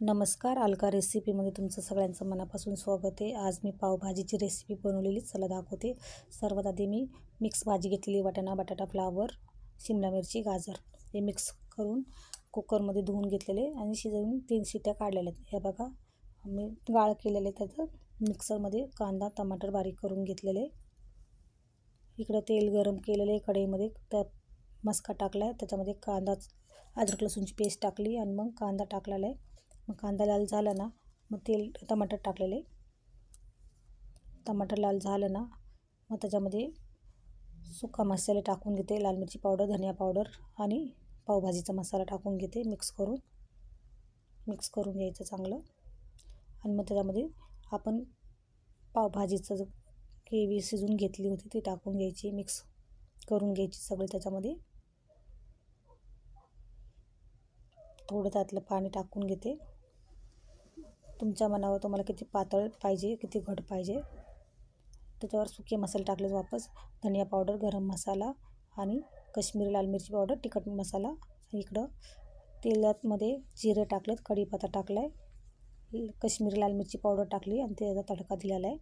नमस्कार अलका रेसिपीमध्ये तुमचं सगळ्यांचं मनापासून स्वागत आहे. आज मी पावभाजीची रेसिपी बनवलेली चला दाखवते. सर्वात आधी मी मिक्स भाजी घेतलेली वाटाणा बटाटा फ्लावर शिमला मिरची गाजर. हे मिक्स करून कुकरमध्ये धुवून घेतलेले आणि शिजवून तीन शिट्या काढलेल्या आहेत. हे बघा मी गाळ केलेले त्याचं. मिक्सरमध्ये कांदा टमाटर बारीक करून घेतलेले. इकडं तेल गरम केलेले कढईमध्ये. त्या मस्का टाकला आहे त्याच्यामध्ये कांदा अद्रक लसूणची पेस्ट टाकली आणि मग कांदा टाकलेला आहे. मग कांदा लाल झाला ना मग तेल टमाटर टाकलेले. टमाटर लाल झालं ना मग त्याच्यामध्ये सुका मसाले टाकून घेते लाल मिरची पावडर धनिया पावडर आणि पावभाजीचा मसाला टाकून घेते मिक्स करून. मिक्स करून घ्यायचं चांगलं. आणि मग त्याच्यामध्ये आपण पावभाजीचं केवी शिजून घेतली होती ती टाकून घ्यायची मिक्स करून घ्यायची सगळी त्याच्यामध्ये. थोडं त्यातलं पाणी टाकून घेते. तुमच्या मनावर तुम्हाला किती पातळ पाहिजे किती घट पाहिजे. त्याच्यावर सुके मसाले टाकले वापस. धनिया पावडर गरम मसाला आणि कश्मीरी लाल मिरची पावडर तिखट मसाला. इकडं तेलातमध्ये जिरे टाकलेत कढीपत्ता टाकला आहे कश्मीरी लाल मिरची पावडर टाकली आणि त्याचा तडका दिलेला आहे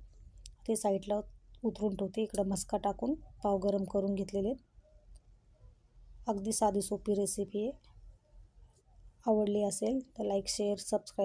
ते साईडला उतरून ठेवते. इकडं मस्का टाकून पाव गरम करून घेतलेले अगदी साधी सोपी रेसिपी आहे. आवडली असेल तर लाईक शेअर सबस्क्राईब